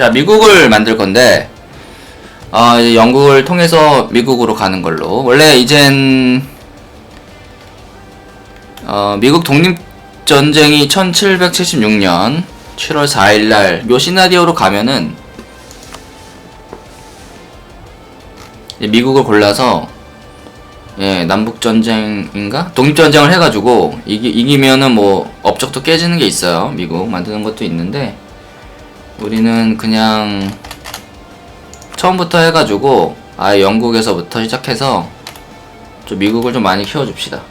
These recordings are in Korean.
자, 미국을 만들 건데, 어, 이제 영국을 통해서 미국으로 가는 걸로. 원래 이젠, 어, 미국 독립전쟁이 1776년 7월 4일날 요 시나리오로 가면은, 미국을 골라서, 예, 남북전쟁인가? 독립전쟁을 해가지고, 이기, 이기면은 뭐, 업적도 깨지는 게 있어요. 미국 만드는 것도 있는데, 우리는 그냥 처음부터 해가지고 아예 영국에서부터 시작해서 좀 미국을 좀 많이 키워줍시다.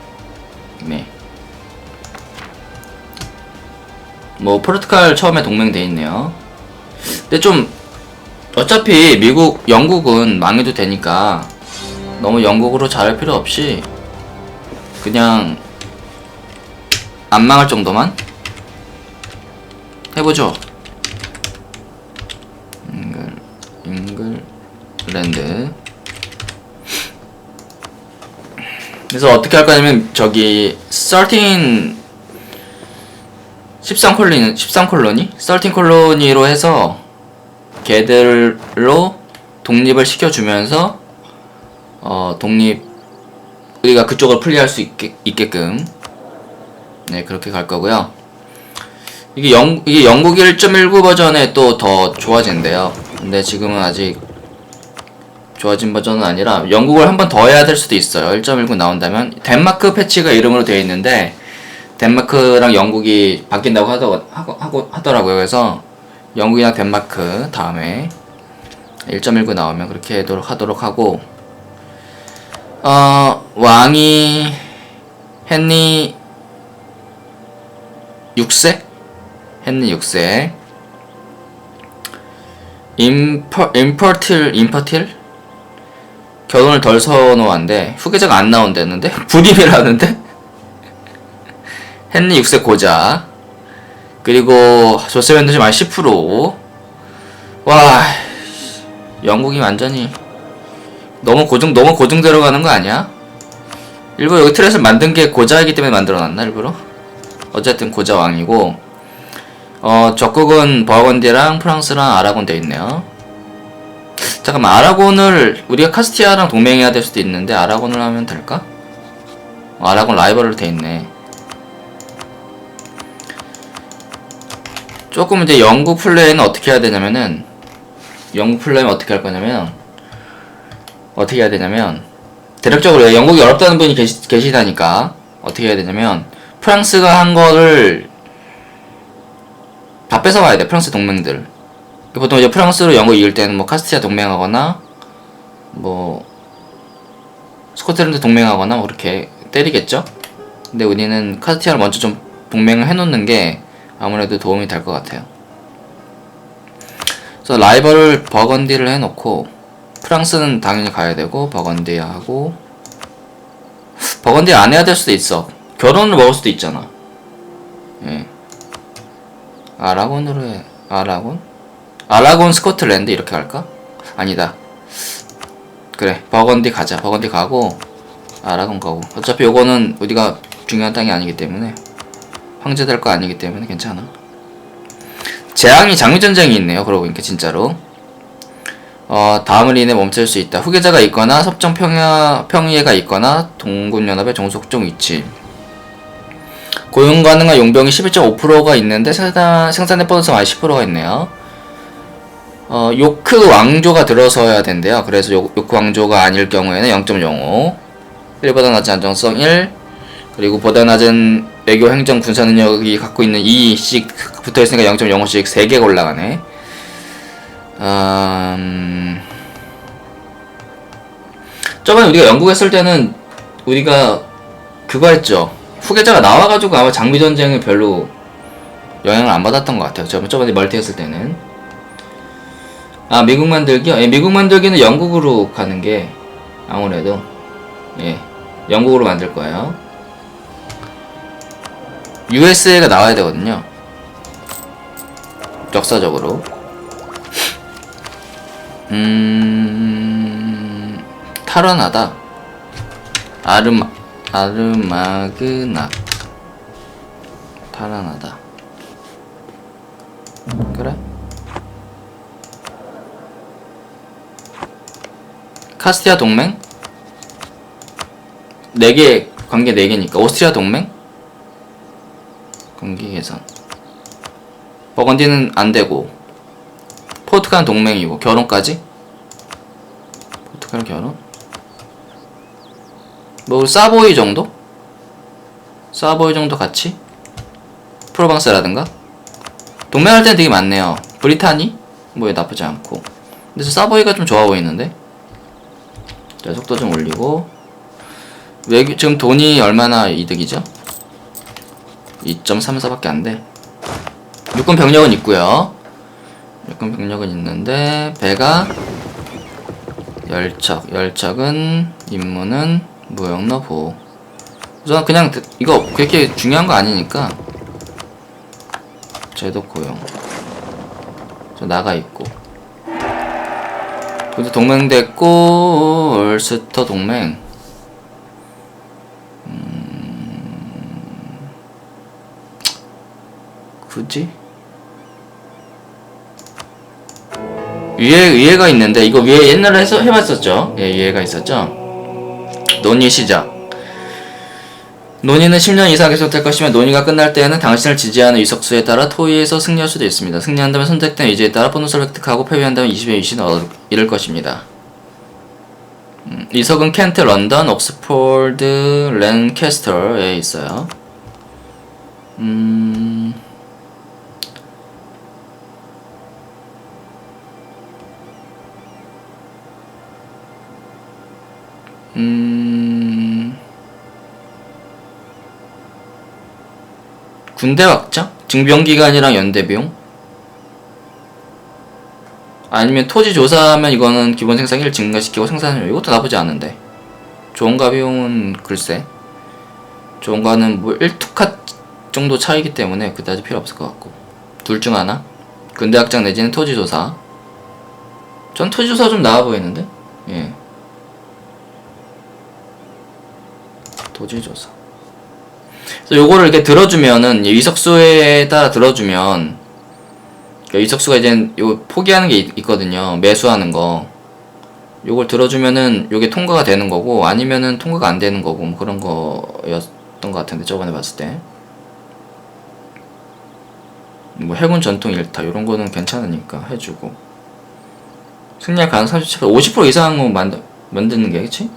네. 뭐 포르투갈 처음에 동맹돼 있네요. 근데 좀 어차피 미국 영국은 망해도 되니까 너무 영국으로 잘할 필요 없이 그냥 안 망할 정도만 해보죠. 잉글랜드. 그래서 어떻게 할 거냐면 저기 13 13 콜로니 13 콜로니? 13 콜로니로 해서 걔들로 독립을 시켜주면서 어 독립 우리가 그쪽을 플레이할 수 있게, 있게끔. 네 그렇게 갈 거고요. 이게 영 이게 영국 1.19 버전에 또 더 좋아진대요. 근데 지금은 아직 좋아진 버전은 아니라 영국을 한 번 더 해야 될 수도 있어요. 1.19 나온다면 덴마크 패치가 이름으로 되어 있는데 덴마크랑 영국이 바뀐다고 하더, 하고, 하고 하더라고요. 그래서 영국이랑 덴마크 다음에 1.19 나오면 그렇게 하도록, 하도록 하고 어 왕이 헨리 6세? 헨리 6세 임퍼 임퍼틸 임퍼틸 결혼을 덜 선호한데 후계자가 안 나온다는데 불임이라는데 헨리 6세 고자 그리고 조셉 앤더시 만 10%와 영국이 완전히 너무 고증 너무 고증대로 가는 거 아니야? 일부러 여기 트렛을 만든 게 고자이기 때문에 만들어놨나 일부러? 어쨌든 고자 왕이고 어 적국은 버건디랑 프랑스랑 아라곤 돼 있네요. 잠깐만 아라곤을 우리가 카스티아랑 동맹해야 될 수도 있는데 아라곤을 하면 될까? 어, 아라곤 라이벌로 돼 있네. 조금 이제 영국 플레이는 어떻게 해야 되냐면은 영국 플레이는 어떻게 할 거냐면 어떻게 해야 되냐면 대략적으로 영국이 어렵다는 분이 계시, 계시다니까 어떻게 해야 되냐면 프랑스가 한 거를 다 뺏어가야 돼 프랑스 동맹들 보통 이제 프랑스로 영국 이길 때는 뭐 카스티아 동맹하거나 뭐 스코틀랜드 동맹하거나 뭐 그렇게 때리겠죠. 근데 우리는 카스티아를 먼저 좀 동맹을 해놓는 게 아무래도 도움이 될 것 같아요. 그래서 라이벌을 버건디를 해놓고 프랑스는 당연히 가야 되고 버건디 하고 버건디 안 해야 될 수도 있어. 결혼을 먹을 수도 있잖아. 예. 아라곤으로 해. 아라곤? 아라곤 스코틀랜드 이렇게 갈까? 아니다. 그래 버건디 가자. 버건디 가고 아라곤 가고. 어차피 요거는 우리가 중요한 땅이 아니기 때문에 황제 될 거 아니기 때문에 괜찮아. 재앙이 장미전쟁이 있네요. 그러고 보니까 진짜로. 어, 다음을 인해 멈출 수 있다. 후계자가 있거나 섭정 평야, 평의회가 있거나 동군연합의 종속종 위치. 고용 가능한 용병이 11.5%가 있는데 생산, 생산의 보너스가 10%가 있네요. 어, 요크 왕조가 들어서야 된대요. 그래서 요, 요크 왕조가 아닐 경우에는 0.05 1보다 낮은 안정성 1 그리고 보다 낮은 외교 행정 군사 능력이 갖고 있는 2씩 붙어 있으니까 0.05씩 3개가 올라가네. 음... 저번에 우리가 영국 했을 때는 우리가 그거 했죠. 후계자가 나와가지고 아마 장미 전쟁을 별로 영향을 안 받았던 것 같아요. 저번에 멀티 했을 때는. 아 미국 만들기요? 예, 미국 만들기는 영국으로 가는 게 아무래도 예 영국으로 만들 거예요. USA가 나와야 되거든요. 역사적으로. 음 탈환하다. 아르마 아르마그나 탈환하다. 그래? 카스티아 동맹? 4개 관계 4개니까. 오스트리아 동맹? 관계 개선. 버건디는 안 되고. 포르투갈 동맹이고. 결혼까지? 포르투갈 결혼? 뭐 사보이 정도? 사보이 정도 같이? 프로방스라든가? 동맹할 때는 되게 많네요. 브리타니? 뭐 나쁘지 않고. 근데 저 사보이가 좀 좋아 보이는데? 자 속도 좀 올리고 외교 지금 돈이 얼마나 이득이죠? 2.34밖에 안 돼. 육군 병력은 있고요. 육군 병력은 있는데 배가 열척, 열척은 임무는 무역로 보호. 우선 그냥 드- 이거 그렇게 중요한 거 아니니까 제도 고용. 저 나가 있고. 근데 동맹 됐고 올스터 동맹. 굳이? 위에 위에가 있는데 이거 위에 옛날에 해서 해봤었죠. 예, 위에가 있었죠. 논의 시작. 논의는 10년 이상 계속될 것이며 논의가 끝날 때에는 당신을 지지하는 의석수에 따라 토의에서 승리할 수도 있습니다. 승리한다면 선택된 의제에 따라 보너스를 획득하고 패배한다면 20의 20을 잃을 것입니다. 음, 이석은 켄트, 런던, 옥스포드, 랜캐스터에 있어요. 음... 음... 군대 확장? 징병기간이랑 연대 비용? 아니면 토지 조사하면 이거는 기본 생산기를 증가시키고 생산을 이것도 나쁘지 않은데. 좋은가 비용은 글쎄. 좋은가는 뭐 1투카 정도 차이기 때문에 그다지 필요 없을 것 같고. 둘 중 하나? 군대 확장 내지는 토지 조사. 전 토지 조사 좀 나아 보이는데? 예. 토지 조사. 그래서 요거를 이렇게 들어주면은 이 이석수에 따라 들어주면 그러니까 이석수가 이제 요 포기하는 게 있, 있거든요 매수하는 거 요걸 들어주면은 요게 통과가 되는 거고 아니면은 통과가 안 되는 거고 뭐 그런 거였던 것 같은데 저번에 봤을 때 뭐 해군 전통 일타 이런 거는 괜찮으니까 해주고 승리할 가능 37% 50% 이상은 만드, 만드는 게 그치?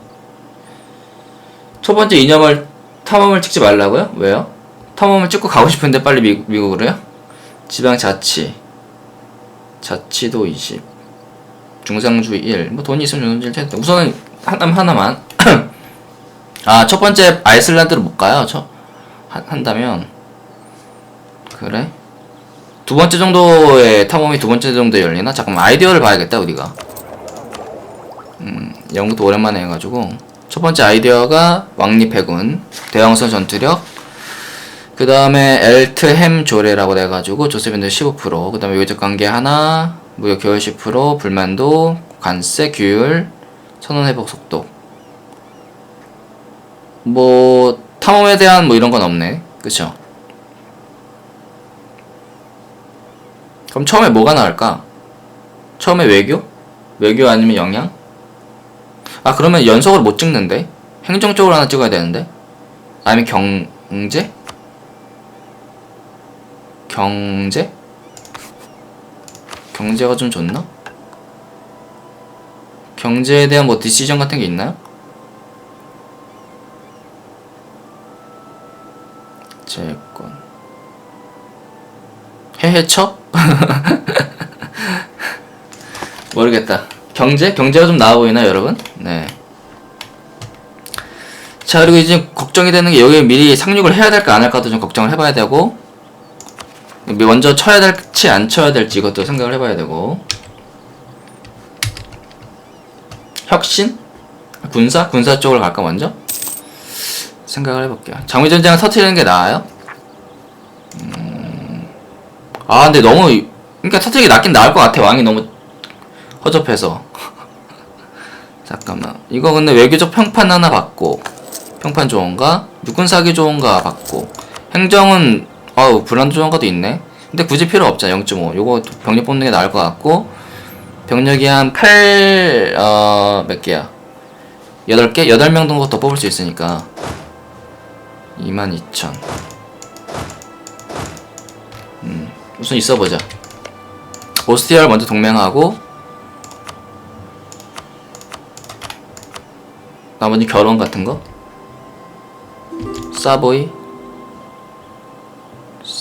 첫 번째 이념을 탐험을 찍지 말라고요? 왜요? 탐험을 찍고 가고 싶은데 빨리 미, 미국으로요? 지방 자치 자치도 20 중상주의 1. 뭐 돈이 있으면 좋은지 텐데 우선은 하나 하나만. 아, 첫 번째 아이슬란드를 못 가요. 저 한, 한다면 그래? 두 번째 정도의 탐험이 두 번째 정도에 열리나? 잠깐만 아이디어를 봐야겠다 우리가. 음, 연구도 오랜만에 해가지고 첫 번째 아이디어가 왕립 해군 대형선 전투력 그 다음에 엘트햄 조례라고 돼가지고 조세빈도 15%그 다음에 외적 관계 하나 무역 교열 10% 불만도 관세 규율 선언 회복 속도. 뭐 탐험에 대한 뭐 이런 건 없네. 그쵸? 그럼 처음에 뭐가 나올까? 처음에 외교? 외교 아니면 영양 아 그러면 연속으로 못 찍는데? 행정 쪽으로 하나 찍어야 되는데? 아니면 경제 경제 경제가 좀 좋나? 경제에 대한 뭐 디시전 같은 게 있나요? 채권 해해처? 모르겠다. 경제? 경제가 좀 나아 보이나요, 여러분? 네. 자, 그리고 이제 걱정이 되는 게 여기 미리 상륙을 해야 될까 안 할까도 좀 걱정을 해봐야 되고 먼저 쳐야 될지 안 쳐야 될지 이것도 생각을 해봐야 되고 혁신? 군사? 군사 쪽으로 갈까 먼저? 생각을 해볼게요 장미전쟁을 터트리는 게 나아요? 음... 아 근데 너무 그러니까 터트리기 낫긴 나을 것 같아 왕이 너무 허접해서 잠깐만 이거 근데 외교적 평판 하나 받고 평판 좋은가? 육군 사기 좋은가 받고 행정은 어우 불안도 좋은가도 있네. 근데 굳이 필요 없잖아 0.5 요거 병력 뽑는 게 나을 것 같고 병력이 한 8, 어, 몇 개야? 8개? 8명 정도 더 뽑을 수 있으니까. 22,000 음, 우선 있어보자. 오스트리아를 먼저 동맹하고 나머지 결혼 같은 거? 사보이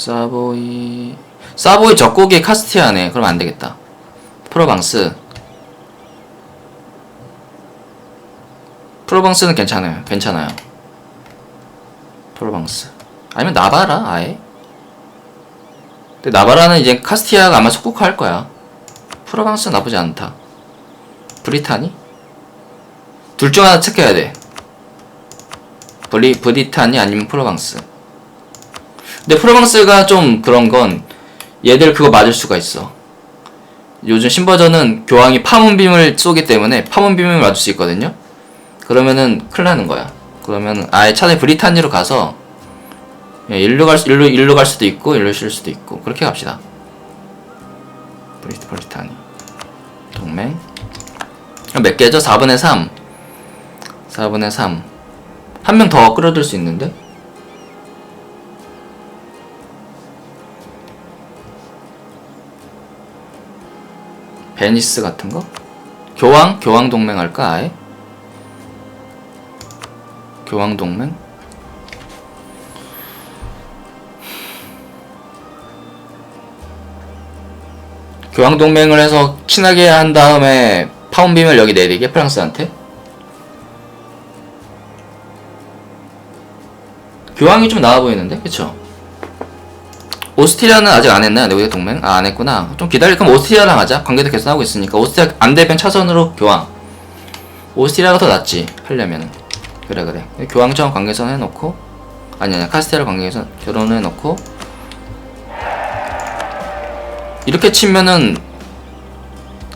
사보이. 사보이 적국이 카스티아네 그럼 안 되겠다. 프로방스. 프로방스는 괜찮아요. 괜찮아요. 프로방스. 아니면 나바라 아예? 근데 나바라는 이제 카스티아가 아마 속국할 거야. 프로방스 나쁘지 않다. 브리타니? 둘 중 하나 체크해야 돼. 브리 브리타니 아니면 프로방스 근데 프로방스가 좀 그런 건 얘들 그거 맞을 수가 있어. 요즘 신버전은 교황이 파문빔을 쏘기 때문에 파문빔을 맞을 수 있거든요. 그러면은 큰일 나는 거야. 그러면 아예 차라리 브리타니로 가서 예, 일로 갈 수, 일로 일로 갈 수도 있고 일로 쉴 수도 있고 그렇게 갑시다. 브리 브리타니 동맹 몇 개죠? 4분의 3 4분의 3 한 명 더 끌어들 수 있는데 베니스 같은 거? 교황? 교황 동맹 할까 아예? 교황 동맹? 교황 동맹을 해서 친하게 한 다음에 파운빔을 여기 내리게 프랑스한테? 교황이 좀 나아 보이는데, 그쵸? 오스트리아는 아직 안 했나요? 내국의 동맹? 아, 안 했구나. 좀 기다릴 거면 오스트리아랑 하자. 관계도 개선하고 있으니까. 오스트리아 안 되면 차선으로 교황. 오스트리아가 더 낫지. 하려면은. 그래, 그래. 교황청 관계선 해놓고. 아니, 아니, 카스테라 관계선 결혼을 해놓고. 이렇게 치면은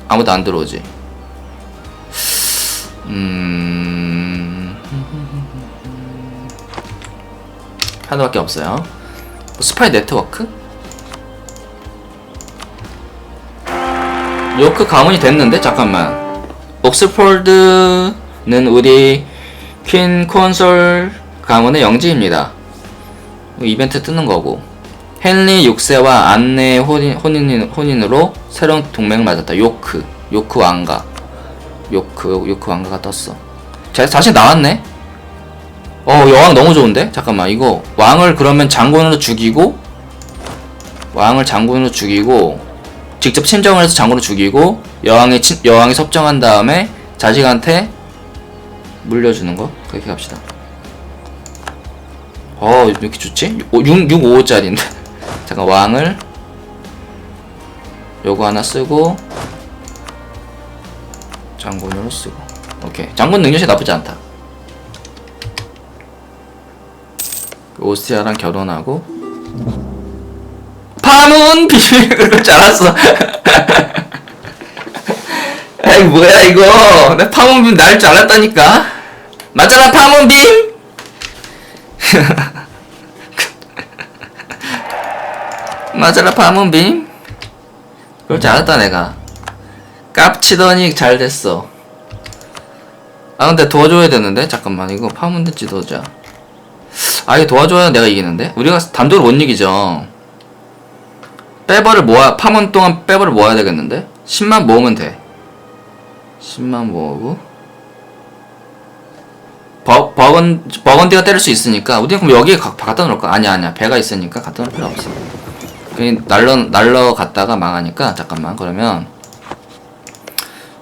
아무도 안 들어오지. 음. 하나밖에 없어요. 뭐 스파이 네트워크? 요크 가문이 됐는데 잠깐만. 옥스폴드는 우리 퀸 콘솔 가문의 영지입니다. 이벤트 뜨는 거고. 헨리 6세와 안네의 혼인, 혼인, 혼인으로 새로운 동맹을 맺었다. 요크. 요크 왕가. 요크 요크 왕가가 떴어. 자, 자신 나왔네 어 여왕 너무 좋은데? 잠깐만 이거 왕을 그러면 장군으로 죽이고 왕을 장군으로 죽이고 직접 친정을 해서 장군으로 죽이고 여왕이 친, 여왕이 섭정한 다음에 자식한테 물려주는 거? 그렇게 갑시다. 어 이렇게 좋지? 6, 655짜리인데? 잠깐 왕을 요거 하나 쓰고 장군으로 쓰고. 오케이. 장군 능력이 나쁘지 않다 오스트리아랑 결혼하고 파문 비밀 그럴 줄 알았어. 아이 뭐야 이거. 내 파문빔 날 줄 알았다니까. 맞아라 파문빔 맞아라 파문빔 그럴 줄 알았다 내가. 깝치더니 잘 됐어. 아 근데 도와줘야 되는데? 잠깐만 이거 파문대 지도자 아예 도와줘야 내가 이기는데? 우리가 단독으로 못 이기죠. 빼버를 모아, 파문 동안 빼버를 모아야 되겠는데? 10만 모으면 돼. 10만 모으고. 버, 버건, 버건디가 때릴 수 있으니까, 우리 그럼 여기에 가, 갖다 놓을까? 아니야, 아니야. 배가 있으니까 갖다 놓을 필요 없어. 그냥 날러, 날러 갔다가 망하니까, 잠깐만. 그러면,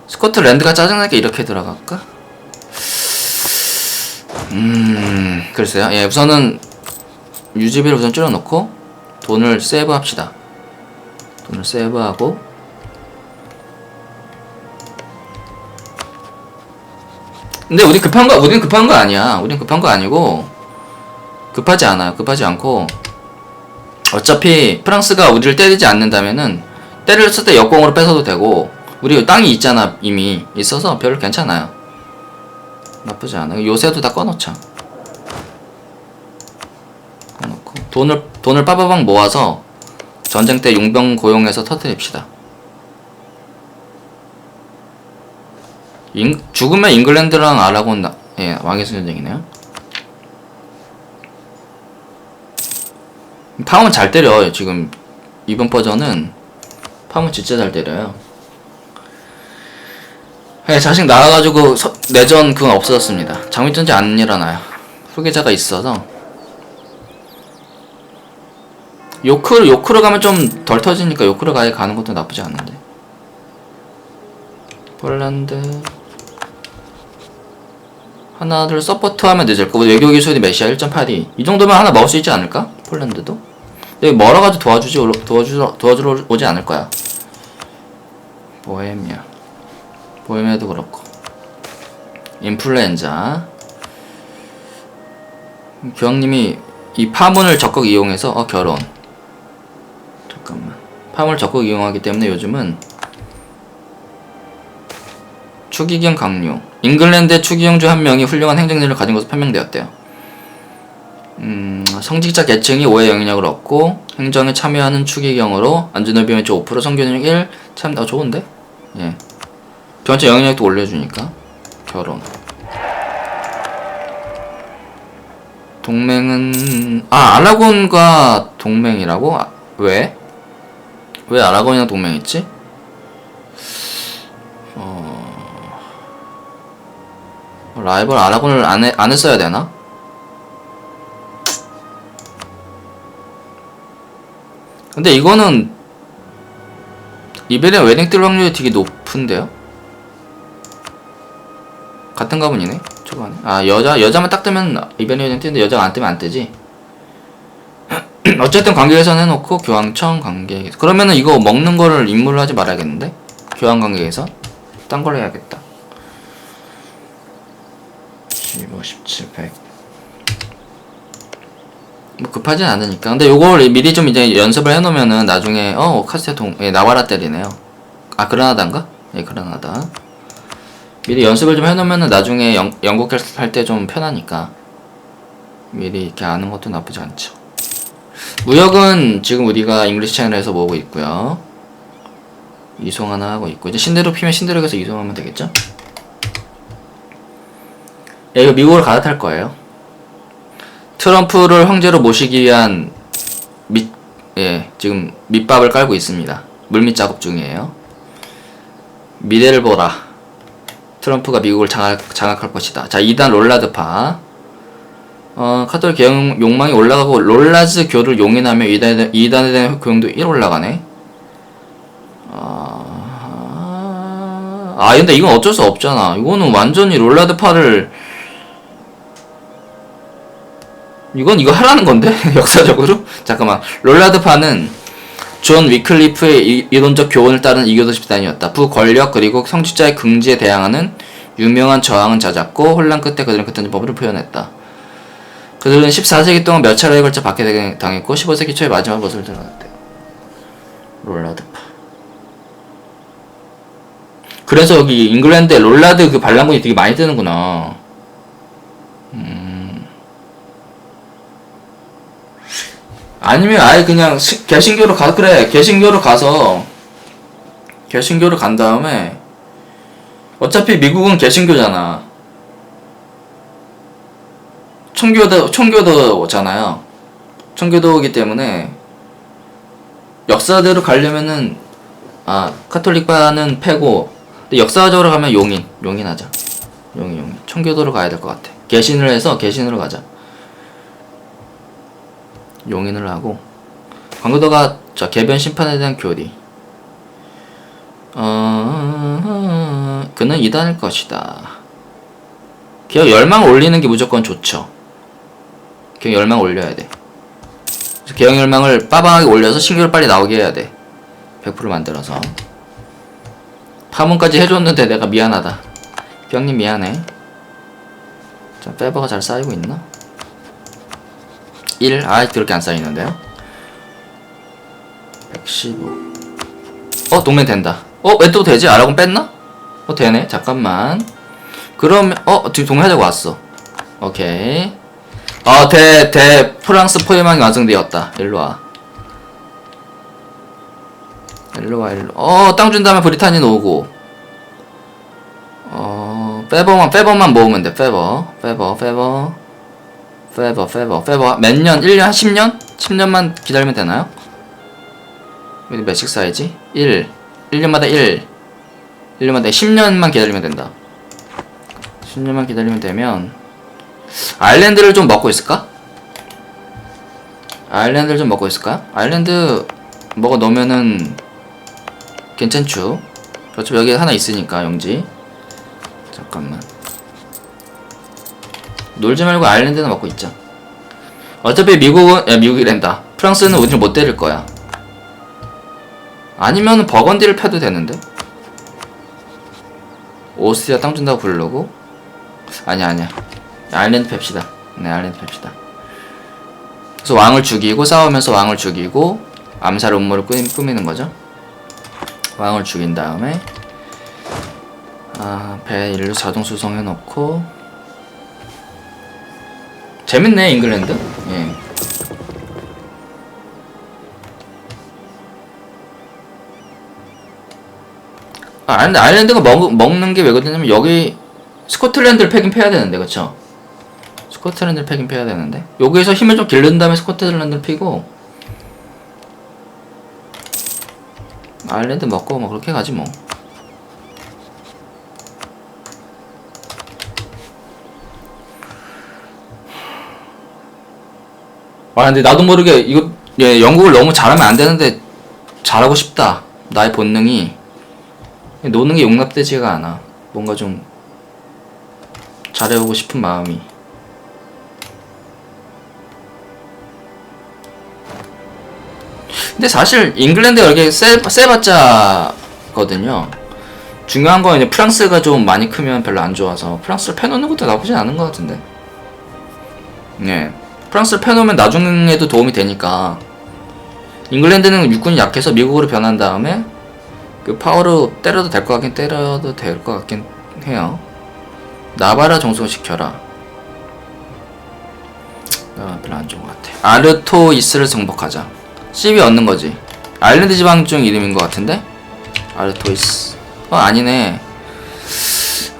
스코틀랜드가 짜증나게 이렇게 들어갈까? 음, 글쎄요. 예, 우선은 유지비를 우선 줄여놓고 돈을 세이브합시다. 돈을 세이브하고 근데 우리 급한 거, 우린 급한 거 아니야. 우린 급한 거 아니고 급하지 않아요. 급하지 않고 어차피 프랑스가 우리를 때리지 않는다면은 때렸을 때 역공으로 뺏어도 되고 우리 땅이 있잖아 이미 있어서 별로 괜찮아요. 나쁘지 않아. 요새도 다 꺼놓자. 꺼놓고 돈을 돈을 빠바방 모아서 전쟁 때 용병 고용해서 터뜨립시다. 잉, 죽으면 잉글랜드랑 아라곤 나, 예, 왕의 전쟁이네요. 팜은 잘 때려. 지금 이번 버전은 팜은 진짜 잘 때려요. 예, 자식 나와가지고 서- 내전 그건 없어졌습니다. 장미전지 안 일어나요. 후계자가 있어서 요크를 요크를 가면 좀 덜 터지니까 요크를 가야 가는 것도 나쁘지 않은데. 폴란드 하나 둘 서포트 하면 늦을 거고 외교 기술이 메시아 1.8이 이 정도면 하나 먹을 수 있지 않을까? 폴란드도 여기 멀어가지고 도와주지 올- 도와주러 도와주러 오지 않을 거야. 보헤미아 보헤미아도 그렇고 인플루엔자 교황님이 이 파문을 적극 이용해서 어 결혼 잠깐만 파문을 적극 이용하기 때문에 요즘은 추기경 강요 잉글랜드의 추기경 중한 명이 훌륭한 행정력을 가진 것으로 판명되었대요. 음, 성직자 계층이 5의 영향력을 얻고 행정에 참여하는 추기경으로 안전을 비용 5% 성교능 1 참, 어, 좋은데? 예. 전체 영향력도 올려주니까 결혼 동맹은 아 아라곤과 동맹이라고? 아, 왜? 왜 아라곤이랑 동맹했지? 라이벌 아라곤을 안, 해, 안 했어야 되나? 근데 이거는 이베리아 웨딩 뜰 확률이 되게 높은데요? 같은 가문이네 초반에 아 여자 여자만 딱 뜨면 이베리아 웨딩 뜨는데 여자가 안 뜨면 안 뜨지 어쨌든 관계에선 해놓고 교황청 관계 그러면은 이거 먹는 거를 임무를 하지 말아야겠는데 교황 관계에서 딴걸 해야겠다 15, 17, 100. 뭐 급하진 않으니까. 근데 요걸 미리 좀 이제 연습을 해놓으면은 나중에 어 카스테 동 예, 나와라 때리네요. 아 그라나다인가? 예 그라나다. 미리 연습을 좀 해놓으면은 나중에 영, 영국 할 때 좀 편하니까 미리 이렇게 아는 것도 나쁘지 않죠. 무역은 지금 우리가 잉글리시 채널에서 모으고 있고요. 이송 하나 하고 있고 이제 신대로 피면 신대로에서 이송하면 되겠죠? 야, 이거 미국으로 갈아탈 거예요. 트럼프를 황제로 모시기 위한 밑, 예, 지금 밑밥을 깔고 있습니다. 물밑 작업 중이에요. 미래를 보라. 트럼프가 미국을 장악, 장악할 것이다. 자, 2단 롤라드파. 어, 카톨릭 개혁 욕망이 올라가고 롤라즈 교를 용인하며 2단에, 2단에 대한 교용도 1 올라가네. 아, 아, 근데 이건 어쩔 수 없잖아. 이거는 완전히 롤라드파를 이건 이거 하라는 건데 역사적으로 잠깐만 롤라드파는 존 위클리프의 이- 이론적 교훈을 따른 이교도 집단이었다. 부권력 그리고 성직자의 긍지에 대항하는 유명한 저항은 잦았고 혼란 끝에 그들은 그때 법을 표현했다. 그들은 14세기 동안 몇 차례에 걸쳐 박해 당했고 15세기 초에 마지막 모습을 드러냈대. 롤라드파. 그래서 여기 잉글랜드에 롤라드 그 반란군이 되게 많이 뜨는구나. 아니면 아예 그냥 시- 개신교로 가 그래 개신교로 가서 개신교로 간 다음에 어차피 미국은 개신교잖아. 청교도 청교도잖아요. 청교도이기 때문에 역사대로 가려면은 아 카톨릭파는 패고 역사적으로 가면 용인 용인하자. 용인 용인. 청교도로 가야 될 것 같아. 개신을 해서 개신으로 가자 용인을 하고 광고도가 저 개변 심판에 대한 교리. 어... 그는 이단일 것이다. 기억 열망 올리는 게 무조건 좋죠. 기억 열망 올려야 돼. 기억 열망을 빠방하게 올려서 신규를 빨리 나오게 해야 돼 100% 만들어서. 파문까지 해줬는데 내가 미안하다. 기억님 미안해. 자 페버가 잘 쌓이고 있나? 1. 아, 그렇게 안 쌓이는데요? 115. 어, 동맹 된다. 어, 왜 또 되지? 아라곤 뺐나? 어, 되네. 잠깐만. 그러면, 어, 지금 동맹하자고 왔어. 오케이. 어, 대, 대, 프랑스 포위망이 완성되었다. 일로 와. 일로 와, 일로. 어, 땅 준 다음에 브리타니는 오고. 어, 페버만, 페버만 모으면 돼, 페버. 페버, 페버. 페버, 페버, 페버. 몇 년? 1년? 한 10년? 10년만 기다리면 되나요? 여기 몇씩 쌓이지? 1. 1년마다 1. 1년마다 10년만 기다리면 된다. 10년만 기다리면 되면, 아일랜드를 좀 먹고 있을까? 아일랜드를 좀 먹고 있을까? 아일랜드 먹어 놓으면은 괜찮죠? 어차피 여기 하나 있으니까 영지 잠깐만 놀지 말고 아일랜드나 먹고 있자 어차피 미국은 야 미국이랜다. 프랑스는 우리를 못 때릴 거야. 아니면 버건디를 펴도 되는데? 오스트리아 땅 준다고 부르려고? 아니야 아니야. 아일랜드 팹시다. 네 아일랜드 팹시다. 그래서 왕을 죽이고 싸우면서 왕을 죽이고 암살 음모를 꾸미, 꾸미는 거죠. 왕을 죽인 다음에 아, 배 일로 자동 수송해 놓고 재밌네 잉글랜드 예. 아, 아일랜드, 아일랜드가 먹, 먹는 게왜 그러냐면 여기 스코틀랜드를 패긴 패야 되는데 그쵸? 스코틀랜드를 패긴 패야 되는데 여기에서 힘을 좀 기른 다음에 스코틀랜드를 피고 아일랜드 먹고 뭐 그렇게 가지 뭐. 아 근데 나도 모르게 이거 예, 영국을 너무 잘하면 안 되는데 잘하고 싶다. 나의 본능이 노는 게 용납되지가 않아. 뭔가 좀 잘해보고 싶은 마음이. 근데 사실 잉글랜드가 이렇게 세, 세봤자거든요. 중요한 건 이제 프랑스가 좀 많이 크면 별로 안 좋아서 프랑스를 패놓는 것도 나쁘지 않은 것 같은데. 네. 프랑스를 패놓으면 나중에도 도움이 되니까. 잉글랜드는 육군이 약해서 미국으로 변한 다음에 그 파워로 때려도 될 것 같긴 때려도 될 것 같긴 해요. 나바라 정성시켜라. 나 별로 안 좋은 것 같아. 아르토이스를 정복하자. 씹이 얻는 거지. 아일랜드 지방 중 이름인 것 같은데? 아르토이스. 어, 아니네.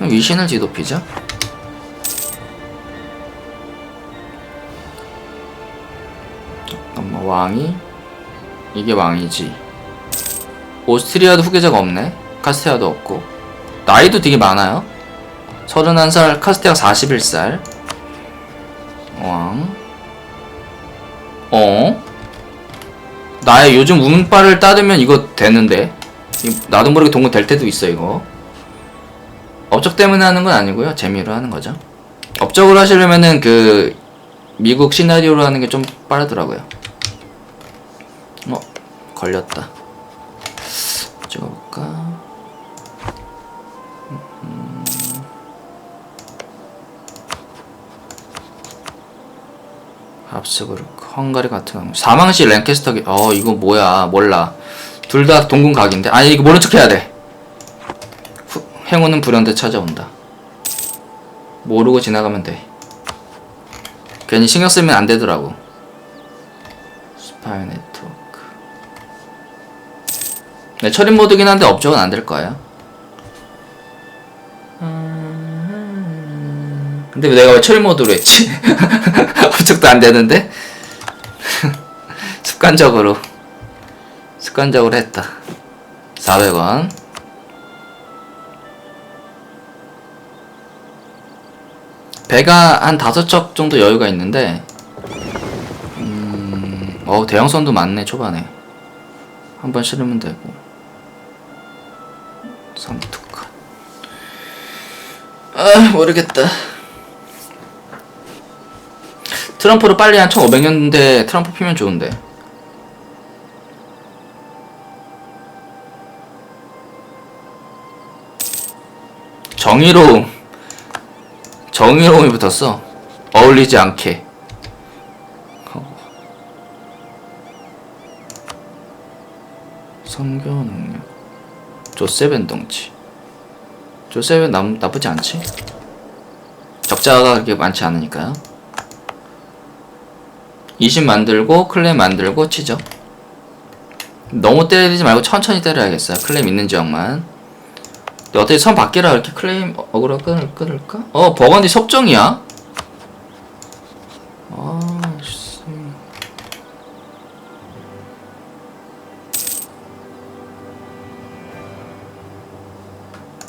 위신을 뒤덮이자. 왕이? 이게 왕이지. 오스트리아도 후계자가 없네. 카스테아도 없고. 나이도 되게 많아요. 31살, 카스테아 41살. 왕. 어? 나의 요즘 운빨을 따르면 이거 되는데 이- 나도 모르게 동거 될 때도 있어 이거 업적 때문에 하는 건 아니고요 재미로 하는 거죠 업적으로 하시려면은 그 미국 시나리오로 하는 게 좀 빠르더라고요 어 걸렸다. 찍어볼까 음. 합스부르크 헝가리 같은 경우 사망시 랭캐스터 기- 어 이거 뭐야. 몰라. 둘 다 동군 각인데. 아니 이거 모른 척 해야 돼. 후, 행운은 불현듯 찾아온다. 모르고 지나가면 돼. 괜히 신경 쓰면 안 되더라고. 스파이 네트워크 네 처리 모드긴 한데 업적은 안될 음, 근데 왜 내가 왜 처리 모드로 했지? 업적도 안 되는데? 습관적으로. 습관적으로 했다. 400원. 배가 한 다섯 척 정도 여유가 있는데 음... 어 대형선도 많네 초반에. 한 번 실으면 되고 삼투카 아 모르겠다. 트럼프를 빨리 한 1500년대 트럼프 피면 좋은데. 정의로움. 정의로움이 붙었어. 어울리지 않게. 능력 조세벤 덩치. 조세벤 나, 나쁘지 않지? 적자가 그렇게 많지 않으니까요. 20 만들고 클레임 만들고 치죠. 너무 때리지 말고 천천히 때려야겠어요. 클레임 있는 지역만. 어떻게 선 밖이라 이렇게 클레임 어- 어그로 끊을, 끊을까? 어 버건디 속정이야?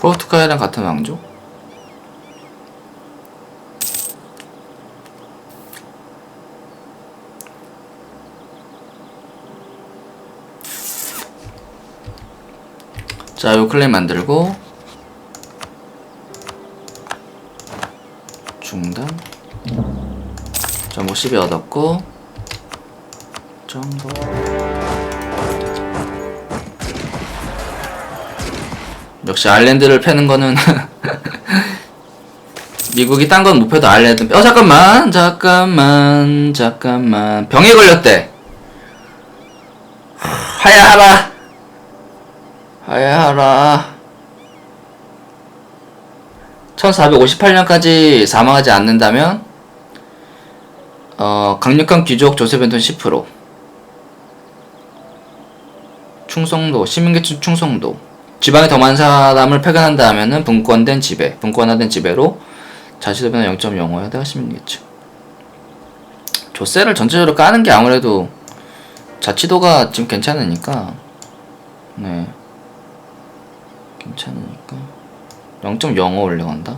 포르투갈이랑 같은 왕조? 자, 요 클레임 만들고 중단 전복 12 얻었고 전복 역시 아일랜드를 패는 거는 미국이 딴 건 못 패도 아일랜드. 어 잠깐만 잠깐만 잠깐만. 병에 걸렸대. 하야하라. 하야하라. 1458년까지 사망하지 않는다면 어, 강력한 귀족 조세벤턴 10% 충성도 시민계층 충성도 지방에 더 많은 사람을 패근한다 하면은 분권된 지배 분권화된 지배로 자치도변화 0.05에 대가 시민계층 조세를 전체적으로 까는 게 아무래도 자치도가 지금 괜찮으니까. 네. 괜찮으니까. 0.05 올려간다?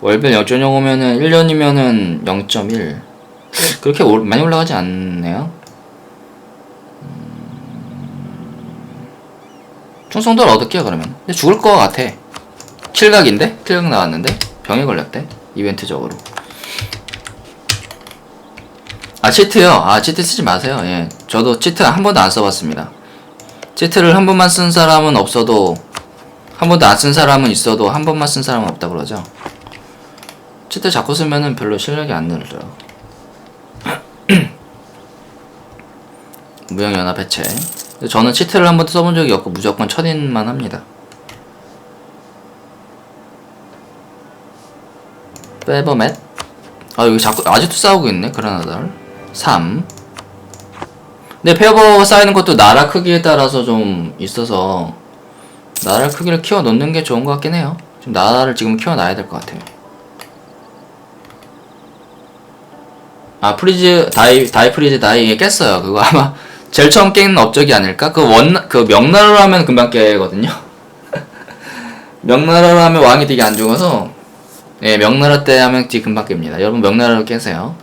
월별 0.05면은 1년이면은 0.1 그렇게 올- 많이 올라가지 않네요 충성도를 얻을게요 그러면. 근데 죽을 것 같아. 킬각인데? 킬각 나왔는데? 병에 걸렸대 이벤트적으로. 아 치트요? 아 치트 쓰지 마세요. 예. 저도 치트 한 번도 안 써봤습니다. 치트를 한 번만 쓴 사람은 없어도 한 번도 안 쓴 사람은 있어도 한 번만 쓴 사람은 없다 그러죠? 치트 자꾸 쓰면은 별로 실력이 안 늘어요 무형연합 해체 저는 치트를 한 번도 써본 적이 없고 무조건 첫인만 합니다. 빼버맷. 아 여기 자꾸 아직도 싸우고 있네 그라나다를. 3 근데 페어버가 쌓이는 것도 나라 크기에 따라서 좀 있어서 나라 크기를 키워 놓는 게 좋은 것 같긴 해요. 지금 나라를 지금 키워 놔야 될 것 같아요. 아 프리즈 다이 다이 프리즈 다이 깼어요. 그거 아마 제일 처음 깬 업적이 아닐까? 그 원 그 명나라로 하면 금방 깨거든요. 명나라로 하면 왕이 되게 안 죽어서 예 명나라 때 하면 되게 금방 깹니다. 여러분 명나라로 깨세요.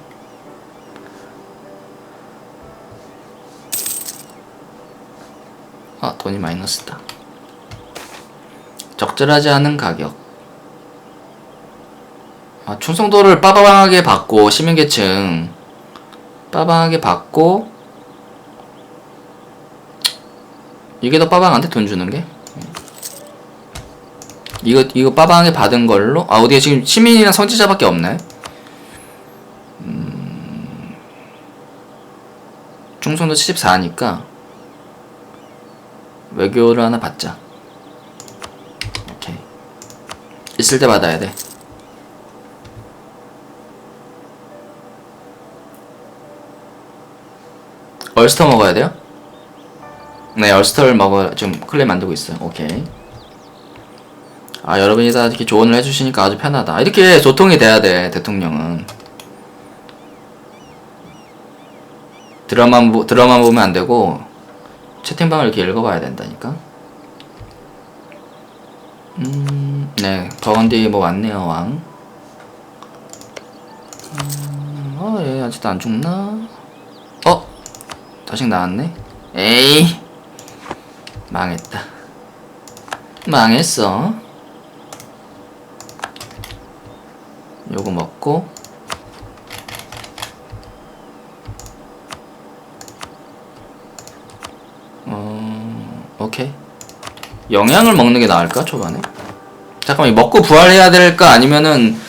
아 돈이 마이너스다. 적절하지 않은 가격. 아, 충성도를 빠방하게 받고 시민계층. 빠방하게 받고 이게 더 빠방한데 돈 주는 게? 이거 이거 빠방하게 받은 걸로? 아 어디에 지금 시민이랑 선지자밖에 없네. 음, 충성도 74니까 외교를 하나 받자. 오케이. 있을 때 받아야 돼. 얼스터 먹어야 돼요? 네, 얼스터를 먹어 지금 클레 만들고 있어요. 오케이. 아, 여러분이 다 이렇게 조언을 해주시니까 아주 편하다. 이렇게 소통이 돼야 돼, 대통령은. 드라마 보, 드라마 보면 안 되고 채팅방을 이렇게 읽어봐야 된다니까. 음, 네, 버건디 뭐 왔네요, 왕. 음, 어, 얘 아직도 안 죽나? 어, 다시 나왔네. 에이. 망했다. 망했어. 요거 먹고 어, 오케이. 영양을 먹는 게 나을까 초반에? 잠깐만 먹고 부활해야 될까 아니면은